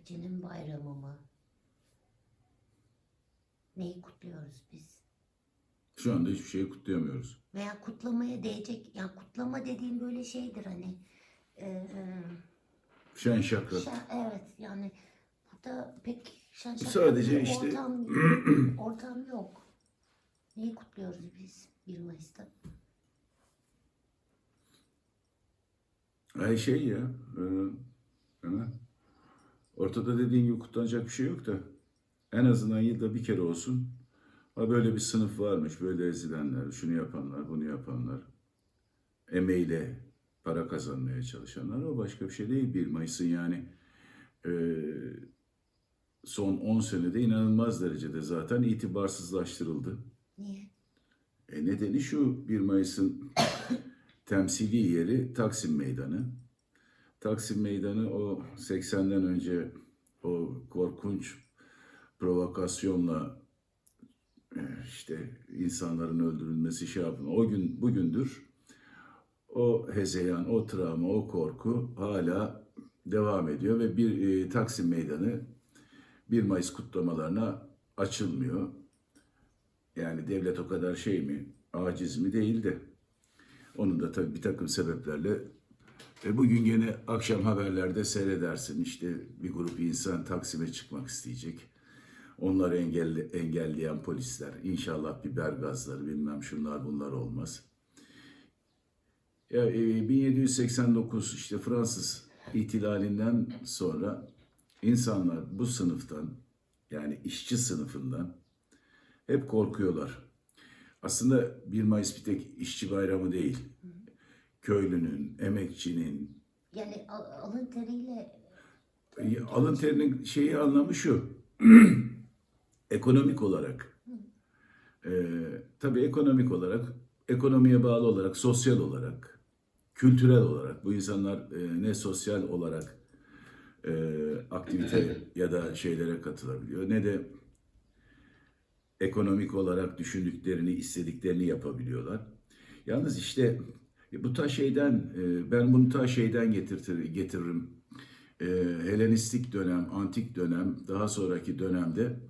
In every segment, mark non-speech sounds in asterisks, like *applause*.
emekçinin bayramı mı? Neyi kutluyoruz biz? Şu anda hiçbir şeyi kutlayamıyoruz. Veya kutlamaya değecek, ya kutlama dediğim böyle şeydir hani. e, Şen şakrak. şen- evet yani burada pek şen şakrak Sadece bir işte- ortam, *clears throat* ortam yok. Neyi kutluyoruz biz 1 Mayıs'ta? Ay şey ya. E, hemen. Ortada dediğin gibi kutlanacak bir şey yok da. En azından yılda bir kere olsun. Ha böyle bir sınıf varmış. Böyle ezilenler, şunu yapanlar, bunu yapanlar. Emeğiyle para kazanmaya çalışanlar. O başka bir şey değil. 1 Mayıs'ın yani e, son 10 senede inanılmaz derecede zaten itibarsızlaştırıldı. Niye? E nedeni şu 1 Mayıs'ın temsili yeri Taksim Meydanı. Taksim Meydanı o 80'den önce o korkunç provokasyonla e, işte insanların öldürülmesi şey yapın. O gün bugündür o hezeyan, o travma, o korku hala devam ediyor ve bir e, Taksim Meydanı 1 Mayıs kutlamalarına açılmıyor. Yani devlet o kadar şey mi, aciz mi değil de. Onun da tabii bir takım sebeplerle. E bugün gene akşam haberlerde seyredersin işte bir grup insan Taksim'e çıkmak isteyecek. Onları engelli, engelleyen polisler. İnşallah biber gazları bilmem şunlar bunlar olmaz. Ya, e, 1789 işte Fransız ihtilalinden sonra insanlar bu sınıftan yani işçi sınıfından hep korkuyorlar. Aslında 1 Mayıs bir tek işçi bayramı değil. Köylünün, emekçinin, Yani al- alın teriyle alın terinin şeyi anlamı şu. *clears throat* ekonomik olarak. E, tabii ekonomik olarak, ekonomiye bağlı olarak, sosyal olarak, kültürel olarak bu insanlar e, ne sosyal olarak e, aktivite ya da şeylere katılabiliyor ne de ekonomik olarak düşündüklerini, istediklerini yapabiliyorlar. Yalnız işte bu ta şeyden, e, ben bunu ta şeyden getirtir, getiririm. E, Helenistik dönem, antik dönem, daha sonraki dönemde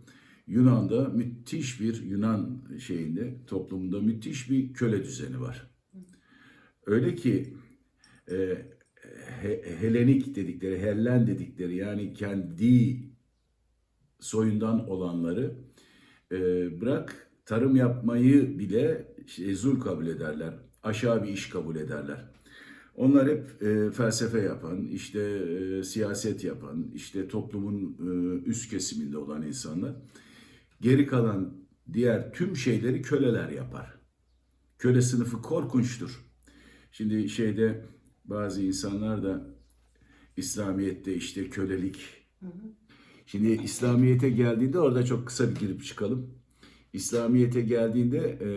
Yunan'da müthiş bir Yunan şeyinde, toplumunda müthiş bir köle düzeni var. Öyle ki e, He- Helenik dedikleri, Hellen dedikleri yani kendi soyundan olanları e, bırak tarım yapmayı bile şey, zul kabul ederler. Aşağı bir iş kabul ederler. Onlar hep e, felsefe yapan, işte e, siyaset yapan, işte toplumun e, üst kesiminde olan insanlar. Geri kalan diğer tüm şeyleri köleler yapar. Köle sınıfı korkunçtur. Şimdi şeyde bazı insanlar da İslamiyet'te işte kölelik Şimdi İslamiyet'e geldiğinde orada çok kısa bir girip çıkalım. İslamiyet'e geldiğinde e,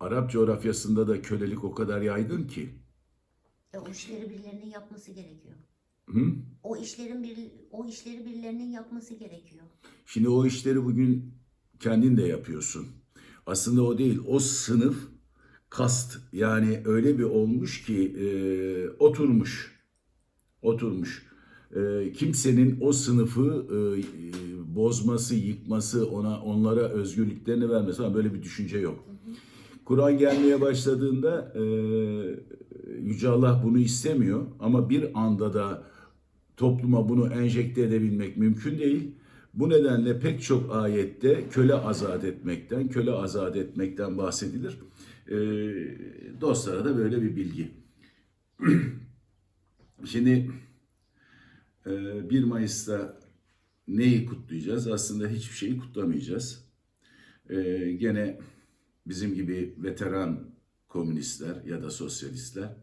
Arap coğrafyasında da kölelik o kadar yaygın ki. e, o işleri birilerinin yapması gerekiyor. Hı? O işlerin bir o işleri birilerinin yapması gerekiyor. Şimdi o işleri bugün kendin de yapıyorsun. Aslında o değil, o sınıf kast yani öyle bir olmuş ki e, oturmuş, oturmuş. E, kimsenin o sınıfı e, bozması, yıkması, ona onlara özgürlüklerini vermesi falan böyle bir düşünce yok. Kur'an gelmeye başladığında e, Yüce Allah bunu istemiyor ama bir anda da topluma bunu enjekte edebilmek mümkün değil. Bu nedenle pek çok ayette köle azat etmekten, köle azat etmekten bahsedilir. Ee, dostlara da böyle bir bilgi. *clears throat* Şimdi e, 1 Mayıs'ta neyi kutlayacağız? Aslında hiçbir şeyi kutlamayacağız. Ee, gene bizim gibi veteran komünistler ya da sosyalistler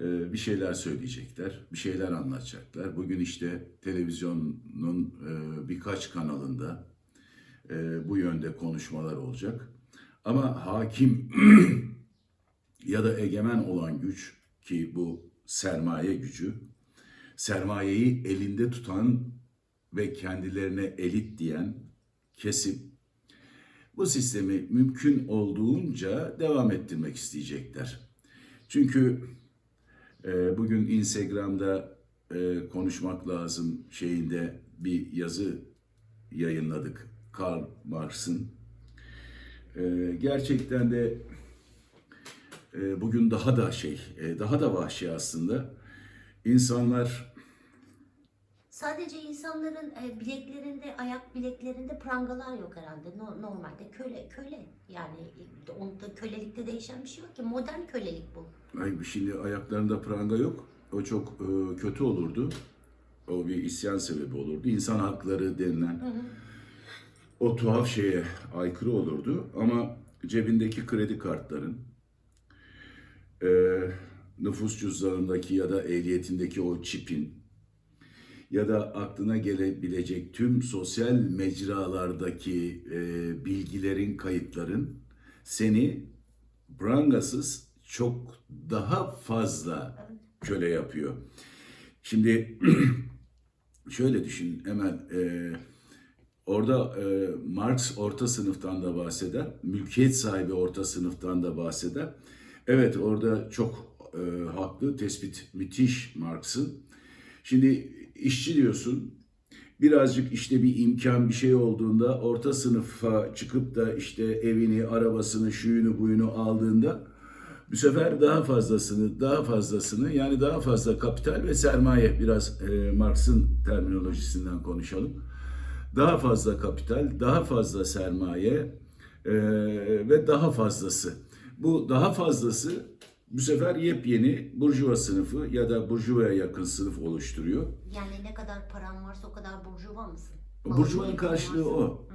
e, bir şeyler söyleyecekler, bir şeyler anlatacaklar. Bugün işte televizyonun e, birkaç kanalında e, bu yönde konuşmalar olacak. Ama hakim *clears throat* ya da egemen olan güç ki bu sermaye gücü, sermayeyi elinde tutan ve kendilerine elit diyen kesim bu sistemi mümkün olduğunca devam ettirmek isteyecekler. Çünkü e, bugün Instagram'da e, konuşmak lazım şeyinde bir yazı yayınladık. Karl Marx'ın. E, gerçekten de e, bugün daha da şey, e, daha da vahşi aslında. İnsanlar Sadece insanların e, bileklerinde, ayak bileklerinde prangalar yok herhalde. No- normalde köle, köle. Yani e, onda kölelikte değişen bir şey yok ki. Modern kölelik bu. Ay şimdi ayaklarında pranga yok. O çok e, kötü olurdu. O bir isyan sebebi olurdu. İnsan hakları denilen o tuhaf şeye aykırı olurdu. Ama cebindeki kredi kartların, e, nüfus cüzdanındaki ya da ehliyetindeki o çipin ya da aklına gelebilecek tüm sosyal mecralardaki e, bilgilerin, kayıtların seni prangasız çok daha fazla köle yapıyor. Şimdi *clears throat* şöyle düşün hemen e, orada e, Marx orta sınıftan da bahseder, mülkiyet sahibi orta sınıftan da bahseder. Evet orada çok e, haklı tespit müthiş Marx'ın. Şimdi işçi diyorsun birazcık işte bir imkan bir şey olduğunda orta sınıfa çıkıp da işte evini, arabasını, şuyunu, buyunu aldığında bu sefer daha fazlasını, daha fazlasını yani daha fazla kapital ve sermaye biraz e, Marx'ın terminolojisinden konuşalım. Daha fazla kapital, daha fazla sermaye e, ve daha fazlası. Bu daha fazlası bu sefer yepyeni burjuva sınıfı ya da burjuvaya yakın sınıf oluşturuyor. Yani ne kadar paran varsa o kadar burjuva mısın? Burjuvanın Malın karşılığı varsa- o.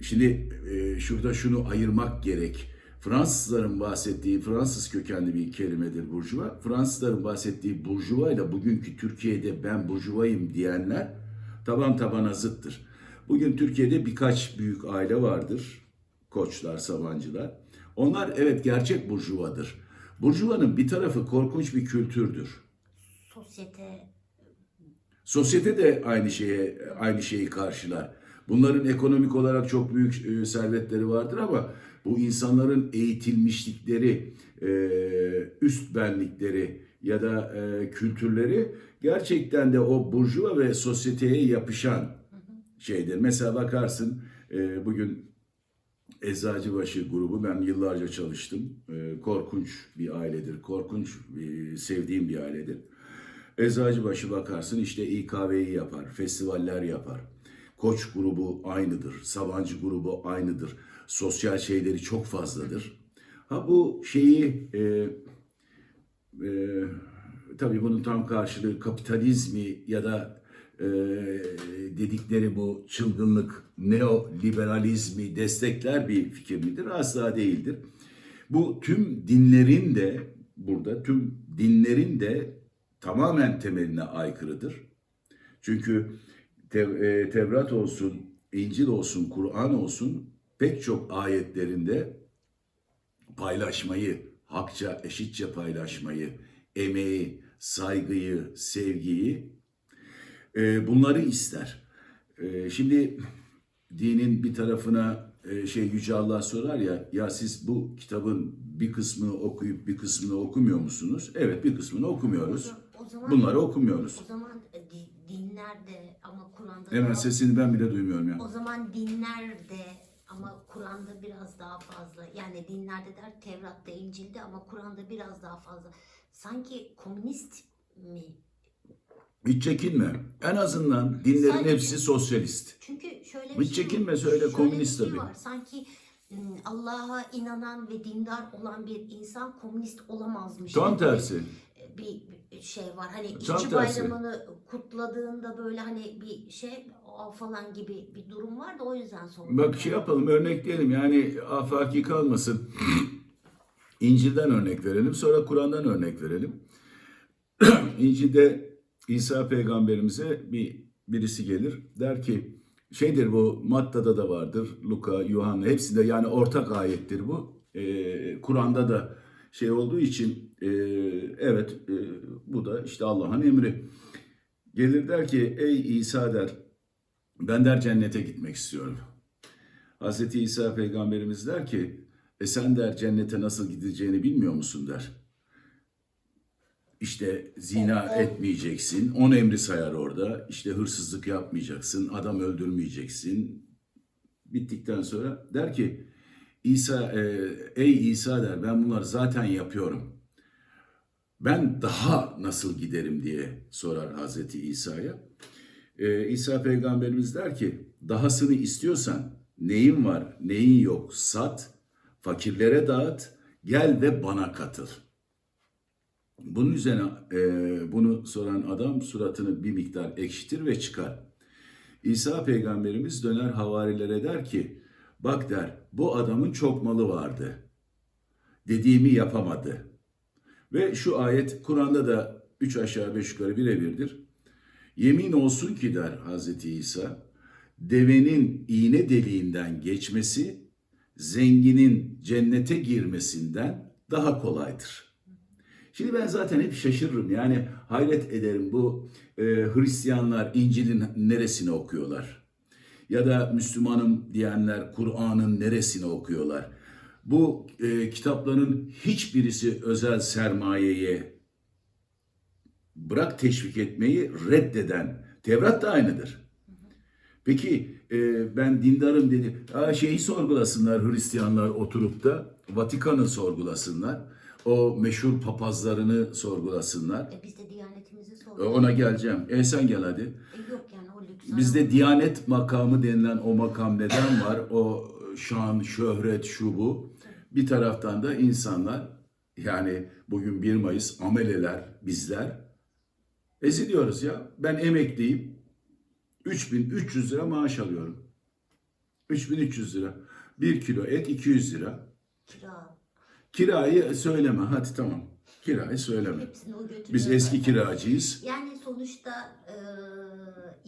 Şimdi e, şurada şunu ayırmak gerek. Fransızların bahsettiği Fransız kökenli bir kelimedir burjuva. Fransızların bahsettiği burjuva ile bugünkü Türkiye'de ben burjuvayım diyenler taban tabana zıttır. Bugün Türkiye'de birkaç büyük aile vardır. Koçlar, Sabancılar. Onlar evet gerçek burjuvadır. Burjuvanın bir tarafı korkunç bir kültürdür. Sosyete Sosyete de aynı şeye aynı şeyi karşılar. Bunların ekonomik olarak çok büyük e, servetleri vardır ama bu insanların eğitilmişlikleri, e, üst benlikleri ya da e, kültürleri gerçekten de o burjuva ve sosyeteye yapışan şeydir. Mesela bakarsın bugün Eczacıbaşı grubu ben yıllarca çalıştım. E, korkunç bir ailedir. Korkunç bir, sevdiğim bir ailedir. Eczacıbaşı bakarsın işte İKV'yi yapar, festivaller yapar. Koç grubu aynıdır, Sabancı grubu aynıdır. Sosyal şeyleri çok fazladır. Ha bu şeyi e, e, tabii bunun tam karşılığı kapitalizmi ya da e, dedikleri bu çılgınlık neoliberalizmi destekler bir fikir midir? Asla değildir. Bu tüm dinlerin de burada tüm dinlerin de tamamen temeline aykırıdır. Çünkü Tev- e, Tevrat olsun, İncil olsun, Kur'an olsun pek çok ayetlerinde paylaşmayı, hakça, eşitçe paylaşmayı, emeği, saygıyı, sevgiyi e, bunları ister. E, şimdi dinin bir tarafına e, şey Yüce Allah sorar ya, ya siz bu kitabın bir kısmını okuyup bir kısmını okumuyor musunuz? Evet bir kısmını okumuyoruz. O zaman, Bunları okumuyoruz. o zaman e, di- dinlerde ama Kur'an'da Hemen daha- sesini ben bile duymuyorum ya. O zaman dinlerde ama Kur'an'da biraz daha fazla. Yani dinlerde der Tevrat'ta, İncil'de ama Kur'an'da biraz daha fazla. Sanki komünist mi? Hiç çekinme. En azından dinlerin Sadece- hepsi sosyalist. Çünkü şöyle bir Hiç şey çekinme, söyle, şöyle komünist şey tabii. var. Sanki ım, Allah'a inanan ve dindar olan bir insan komünist olamazmış. Tam gibi tersi. Bir, bir şey var. Hani Tam işçi tersi. bayramını kutladığında böyle hani bir şey o falan gibi bir durum var da o yüzden sordum. Bak şey yapalım örnekleyelim yani afaki kalmasın. *clears throat* İncil'den örnek verelim sonra Kur'an'dan örnek verelim. *clears throat* İncil'de İsa peygamberimize bir birisi gelir der ki şeydir bu Matta'da da vardır Luka, Yuhanna hepsinde yani ortak ayettir bu. Ee, Kur'an'da da şey olduğu için e, evet e, bu da işte Allah'ın emri. Gelir der ki ey İsa der ben der cennete gitmek istiyorum. Hazreti İsa peygamberimiz der ki, e sen der cennete nasıl gideceğini bilmiyor musun der. İşte zina etmeyeceksin. On emri sayar orada. İşte hırsızlık yapmayacaksın. Adam öldürmeyeceksin. Bittikten sonra der ki İsa e, ey İsa der ben bunları zaten yapıyorum. Ben daha nasıl giderim diye sorar Hazreti İsa'ya. Ee, İsa peygamberimiz der ki dahasını istiyorsan neyin var neyin yok sat fakirlere dağıt gel ve bana katıl. Bunun üzerine e, bunu soran adam suratını bir miktar ekşitir ve çıkar. İsa peygamberimiz döner havarilere der ki bak der bu adamın çok malı vardı. Dediğimi yapamadı. Ve şu ayet Kur'an'da da üç aşağı beş yukarı birebirdir. Yemin olsun ki der Hazreti İsa, devenin iğne deliğinden geçmesi, zenginin cennete girmesinden daha kolaydır. Şimdi ben zaten hep şaşırırım. Yani hayret ederim bu e, Hristiyanlar İncil'in neresini okuyorlar? Ya da Müslümanım diyenler Kur'an'ın neresini okuyorlar? Bu e, kitapların hiçbirisi özel sermayeye bırak teşvik etmeyi reddeden Tevrat da aynıdır. Peki e, ben dindarım dedi. Aa, şeyi sorgulasınlar Hristiyanlar oturup da Vatikan'ı sorgulasınlar. O meşhur papazlarını sorgulasınlar. E biz de diyanetimizi E, sorduk. ona geleceğim. E sen gel hadi. E yok yani o lüks. Bizde diyanet makamı denilen o makam neden var? O şan, şöhret, şu bu. Bir taraftan da insanlar yani bugün 1 Mayıs ameleler, bizler eziliyoruz ya. Ben emekliyim. 3300 lira maaş alıyorum. 3300 lira. 1 kilo et 200 lira. Kira. Kirayı söyleme. Hadi tamam. Kirayı söyleme. Hepsini o götürüyor. Biz eski kiracıyız. Yani sonuçta e,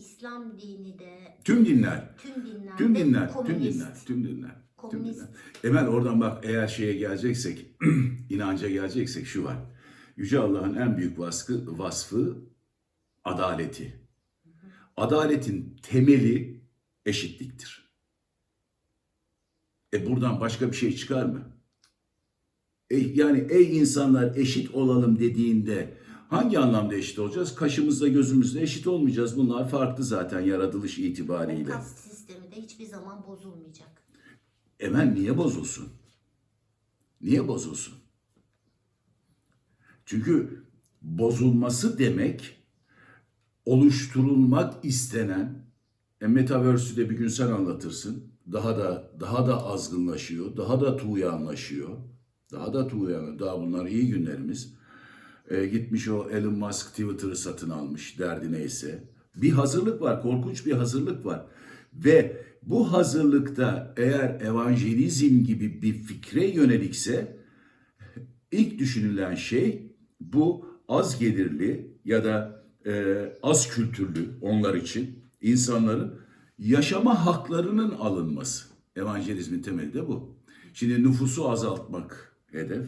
İslam dini de Tüm dinler. tüm dinler Tüm dinler, tüm komünist. dinler, tüm dinler. Tüm Komünist. dinler. Emel oradan bak eğer şeye geleceksek, *clears throat* inanca geleceksek şu var. Yüce Allah'ın en büyük vasfı, vasfı adaleti. Adaletin temeli eşitliktir. E buradan başka bir şey çıkar mı? E, yani ey insanlar eşit olalım dediğinde hangi anlamda eşit olacağız? Kaşımızla gözümüzle eşit olmayacağız. Bunlar farklı zaten yaratılış O itibariyle. kast sistemi de hiçbir zaman bozulmayacak. Emel niye bozulsun? Niye bozulsun? Çünkü bozulması demek oluşturulmak istenen e, Metaverse'ü de bir gün sen anlatırsın. Daha da daha da azgınlaşıyor, daha da tuğyanlaşıyor. Daha da tuğyan, daha bunlar iyi günlerimiz. E, gitmiş o Elon Musk Twitter'ı satın almış derdi neyse. Bir hazırlık var, korkunç bir hazırlık var. Ve bu hazırlıkta eğer evangelizm gibi bir fikre yönelikse ilk düşünülen şey bu az gelirli ya da e, az kültürlü onlar için insanların yaşama haklarının alınması. Evangelizmin temeli de bu. Şimdi nüfusu azaltmak hedef.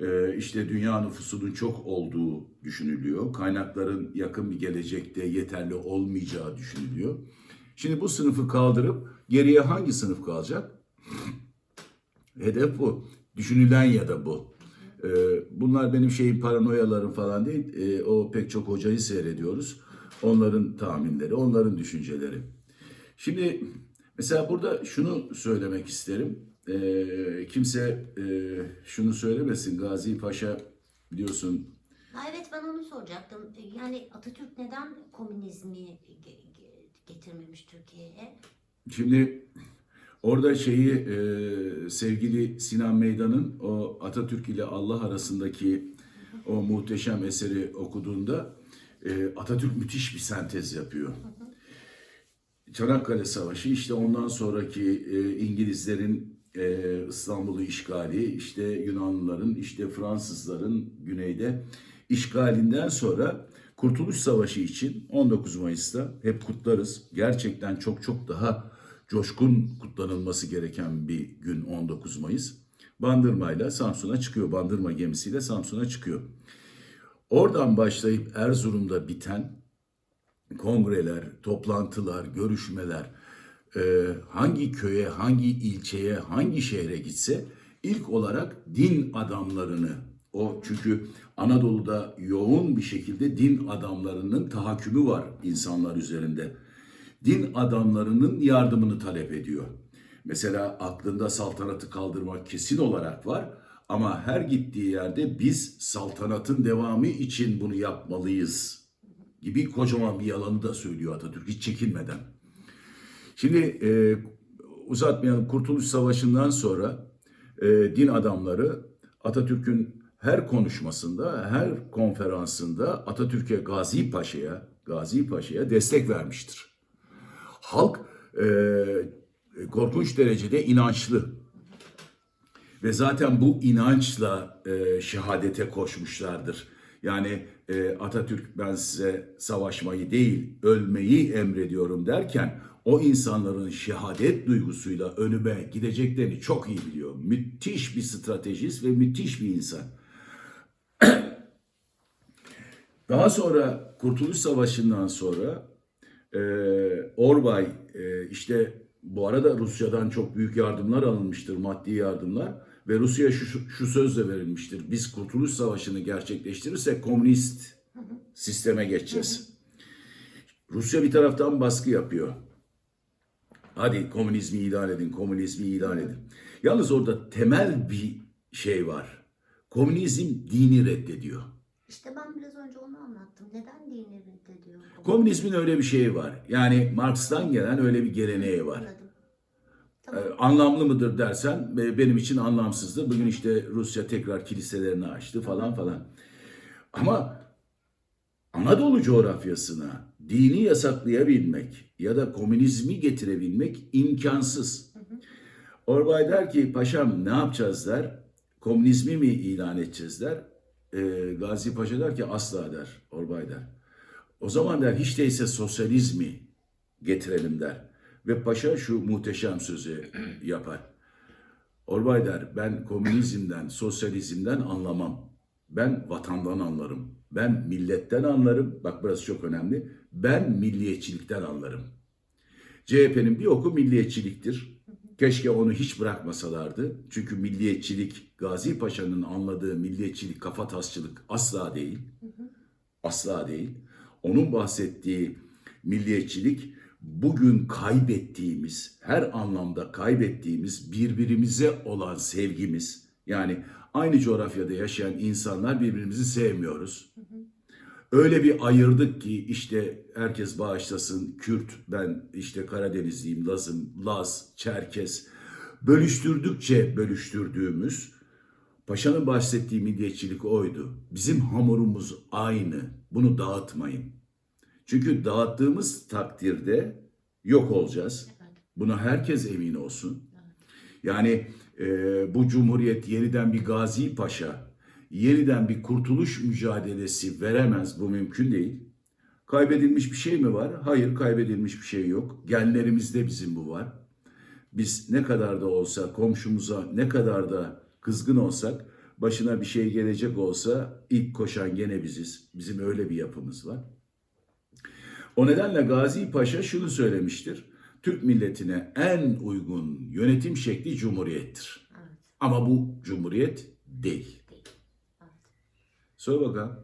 Ee, işte dünya nüfusunun çok olduğu düşünülüyor. Kaynakların yakın bir gelecekte yeterli olmayacağı düşünülüyor. Şimdi bu sınıfı kaldırıp geriye hangi sınıf kalacak? *clears throat* Hedef bu. Düşünülen ya da bu. Ee, bunlar benim şeyin paranoyalarım falan değil. Ee, o pek çok hocayı seyrediyoruz. Onların tahminleri, onların düşünceleri. Şimdi mesela burada şunu söylemek isterim. Ee, kimse e, şunu söylemesin. Gazi Paşa biliyorsun Ha, evet ben onu soracaktım. E, Yani Atatürk neden komünizmi ge- ge- getirmemiş Türkiye'ye? Şimdi orada şeyi e, sevgili Sinan Meydan'ın o Atatürk ile Allah arasındaki o muhteşem eseri okuduğunda e, Atatürk müthiş bir sentez yapıyor. Çanakkale Savaşı işte ondan sonraki e, İngilizlerin e, İstanbul'u işgali, işte Yunanlıların, işte Fransızların güneyde işgalinden sonra Kurtuluş Savaşı için 19 Mayıs'ta hep kutlarız. Gerçekten çok çok daha coşkun kutlanılması gereken bir gün 19 Mayıs. Bandırma'yla Samsun'a çıkıyor. Bandırma gemisiyle Samsun'a çıkıyor. Oradan başlayıp Erzurum'da biten kongreler, toplantılar, görüşmeler, hangi köye, hangi ilçeye, hangi şehre gitse ilk olarak din adamlarını O çünkü Anadolu'da yoğun bir şekilde din adamlarının tahakkümü var insanlar üzerinde. Din adamlarının yardımını talep ediyor. Mesela aklında saltanatı kaldırmak kesin olarak var ama her gittiği yerde biz saltanatın devamı için bunu yapmalıyız gibi kocaman bir yalanı da söylüyor Atatürk hiç çekinmeden. Şimdi e, uzatmayalım Kurtuluş Savaşı'ndan sonra e, din adamları Atatürk'ün her konuşmasında, her konferansında Atatürk'e Gazi Paşa'ya, Gazi Paşa'ya destek vermiştir. Halk e, korkunç derecede inançlı ve zaten bu inançla e, şehadete koşmuşlardır. Yani e, Atatürk ben size savaşmayı değil ölmeyi emrediyorum derken o insanların şehadet duygusuyla önüme gideceklerini çok iyi biliyor. Müthiş bir stratejist ve müthiş bir insan. *clears throat* Daha sonra Kurtuluş Savaşı'ndan sonra e, Orbay e, işte bu arada Rusya'dan çok büyük yardımlar alınmıştır, maddi yardımlar ve Rusya şu, şu, sözle verilmiştir. Biz Kurtuluş Savaşı'nı gerçekleştirirsek komünist sisteme geçeceğiz. Rusya bir taraftan baskı yapıyor. Hadi komünizmi ilan edin, komünizmi ilan edin. Yalnız orada temel bir şey var. Komünizm dini reddediyor. İşte ben biraz önce onu anlattım. Neden dini reddediyor? Komünizmin öyle bir şeyi var. Yani Marx'tan gelen öyle bir geleneği var. Anladım. Ee, anlamlı mıdır dersen benim için anlamsızdır. Bugün işte Rusya tekrar kiliselerini açtı falan falan. Ama Anadolu coğrafyasına dini yasaklayabilmek ya da komünizmi getirebilmek imkansız. Orbay der ki paşam ne yapacağız der. Komünizmi mi ilan edeceğiz der. Ee, Gazi Paşa der ki asla der. Orbay der. O zaman der hiç değilse sosyalizmi getirelim der. Ve paşa şu muhteşem sözü *clears throat* yapar. Orbay der ben komünizmden, sosyalizmden anlamam. Ben vatandan anlarım. Ben milletten anlarım. Bak burası çok önemli. Ben milliyetçilikten anlarım. CHP'nin bir oku milliyetçiliktir. Keşke onu hiç bırakmasalardı. Çünkü milliyetçilik, Gazi Paşa'nın anladığı milliyetçilik, kafatasçılık asla değil. Asla değil. Onun bahsettiği milliyetçilik bugün kaybettiğimiz, her anlamda kaybettiğimiz birbirimize olan sevgimiz. Yani aynı coğrafyada yaşayan insanlar birbirimizi sevmiyoruz. Öyle bir ayırdık ki işte herkes bağışlasın Kürt, ben işte Karadenizliyim, Lazım, Laz, Çerkes. Bölüştürdükçe bölüştürdüğümüz Paşa'nın bahsettiği milliyetçilik oydu. Bizim hamurumuz aynı. Bunu dağıtmayın. Çünkü dağıttığımız takdirde yok olacağız. Buna herkes emin olsun. Yani e, bu cumhuriyet yeniden bir Gazi Paşa, yeniden bir kurtuluş mücadelesi veremez. Bu mümkün değil. Kaybedilmiş bir şey mi var? Hayır, kaybedilmiş bir şey yok. Genlerimizde bizim bu var. Biz ne kadar da olsa komşumuza ne kadar da kızgın olsak başına bir şey gelecek olsa ilk koşan gene biziz. Bizim öyle bir yapımız var. O nedenle Gazi Paşa şunu söylemiştir. Türk milletine en uygun yönetim şekli cumhuriyettir. Evet. Ama bu cumhuriyet değil. Değil. Evet. Söyle bakalım.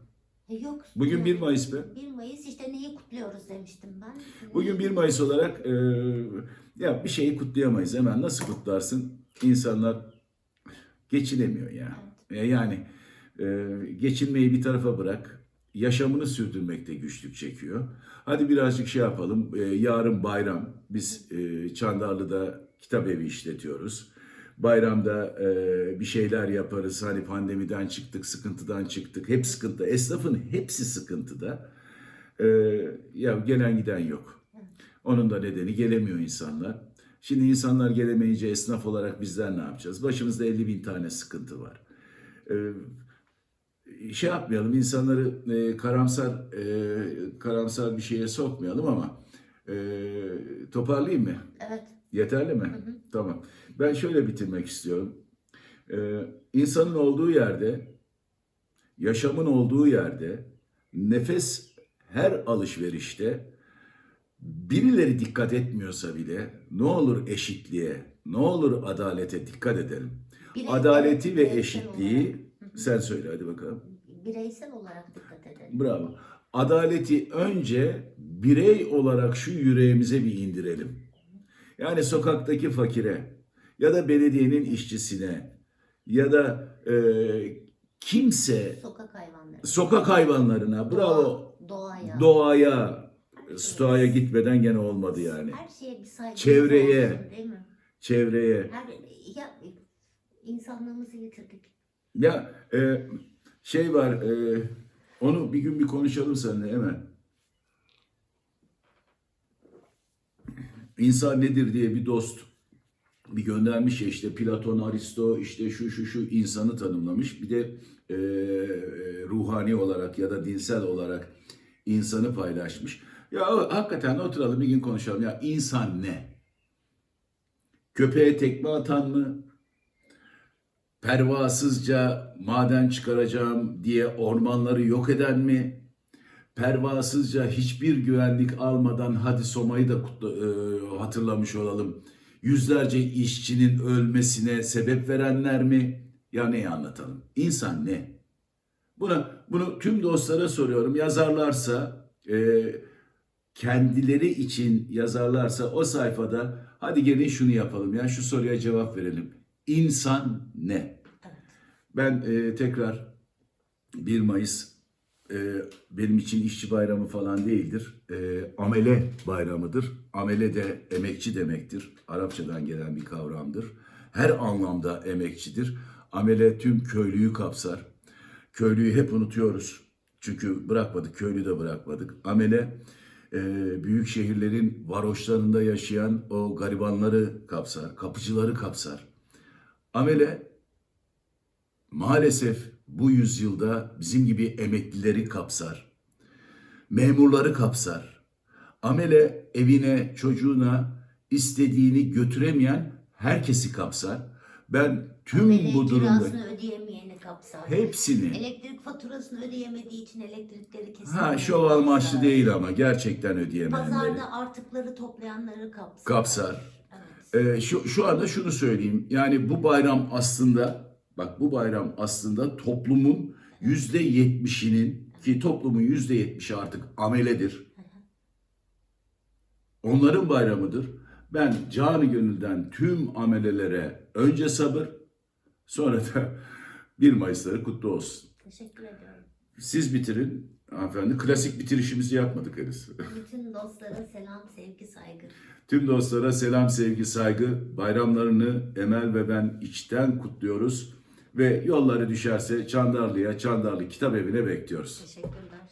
E, Yok. Bugün 1 Mayıs be. 1 Mayıs işte neyi kutluyoruz demiştim ben. Bugün 1 Mayıs olarak e, ya bir şeyi kutlayamayız hemen. Nasıl kutlarsın? İnsanlar geçinemiyor ya. E, yani e, geçinmeyi bir tarafa bırak. Yaşamını sürdürmekte güçlük çekiyor. Hadi birazcık şey yapalım. E, yarın bayram. Biz e, Çandarlı'da kitap evi işletiyoruz. Bayramda e, bir şeyler yaparız. Hani pandemiden çıktık, sıkıntıdan çıktık. Hep sıkıntı. Esnafın hepsi sıkıntıda. E, ya gelen giden yok. Onun da nedeni gelemiyor insanlar. Şimdi insanlar gelemeyince esnaf olarak bizler ne yapacağız? Başımızda 50 bin tane sıkıntı var. Ee, şey yapmayalım, insanları e, karamsar e, karamsar bir şeye sokmayalım ama e, toparlayayım mı? Evet. Yeterli mi? Tamam. Ben şöyle bitirmek istiyorum. Ee, insanın olduğu yerde, yaşamın olduğu yerde, nefes her alışverişte birileri dikkat etmiyorsa bile ne olur eşitliğe, ne olur adalete dikkat edelim. Bireysel- Adaleti ve bireysel eşitliği. Sen söyle hadi bakalım. Bireysel olarak dikkat edelim. Bravo. Adaleti önce birey olarak şu yüreğimize bir indirelim. Yani sokaktaki fakire ya da belediyenin işçisine ya da e, kimse Sokak hayvanları. sokak hayvanlarına bravo Doğa- doğaya. doğaya stoğaya gitmeden gene olmadı yani. Her şeye bir saygı Çevreye. olsun, değil mi? Çevreye. Her ya insanlığımızı yitirdik. Ya e, şey var e, onu bir gün bir konuşalım seninle hemen. İnsan nedir diye bir dost bir göndermiş ya işte Platon, Aristo işte şu şu şu insanı tanımlamış. Bir de e, ruhani olarak ya da dinsel olarak insanı paylaşmış. Ya hakikaten oturalım bir gün konuşalım. Ya insan ne? Köpeğe tekme atan mı? Pervasızca maden çıkaracağım diye ormanları yok eden mi? Pervasızca hiçbir güvenlik almadan hadi Soma'yı da kutla- e, hatırlamış olalım. Yüzlerce işçinin ölmesine sebep verenler mi? Ya neyi anlatalım? İnsan ne? Buna, bunu tüm dostlara soruyorum. Yazarlarsa, e, kendileri için yazarlarsa o sayfada hadi gelin şunu yapalım ya şu soruya cevap verelim. İnsan ne? Ben e, tekrar 1 Mayıs e, benim için işçi bayramı falan değildir. E, amele bayramıdır. Amele de emekçi demektir. Arapçadan gelen bir kavramdır. Her anlamda emekçidir. Amele tüm köylüyü kapsar. Köylüyü hep unutuyoruz. Çünkü bırakmadık, köylü de bırakmadık. Amele e, büyük şehirlerin varoşlarında yaşayan o garibanları kapsar, kapıcıları kapsar. Amele maalesef bu yüzyılda bizim gibi emeklileri kapsar. Memurları kapsar. Amele evine, çocuğuna istediğini götüremeyen herkesi kapsar. Ben tüm Amele bu durumda ödeyemeyeni kapsar. hepsini Elektrik faturasını ödeyemediği için elektrikleri kesin. ha şov amaçlı değil ama gerçekten ödeyemeyenleri Pazarda artıkları toplayanları kapsar. kapsar. Evet. Ee, şu, şu anda şunu söyleyeyim. Yani bu bayram aslında bak bu bayram aslında toplumun yüzde yetmişinin ki toplumun yüzde yetmişi artık ameledir. Onların bayramıdır. Ben canı gönülden tüm amelelere önce sabır sonra da *laughs* 1 Mayıs'ları kutlu olsun. Teşekkür ediyorum. Siz bitirin. Hanımefendi klasik bitirişimizi yapmadık henüz. *laughs* Bütün dostlara selam, sevgi, saygı. Tüm dostlara selam, sevgi, saygı. Bayramlarını Emel ve ben içten kutluyoruz. Ve yolları düşerse Çandarlı'ya, Çandarlı Kitap Evi'ne bekliyoruz. Teşekkürler.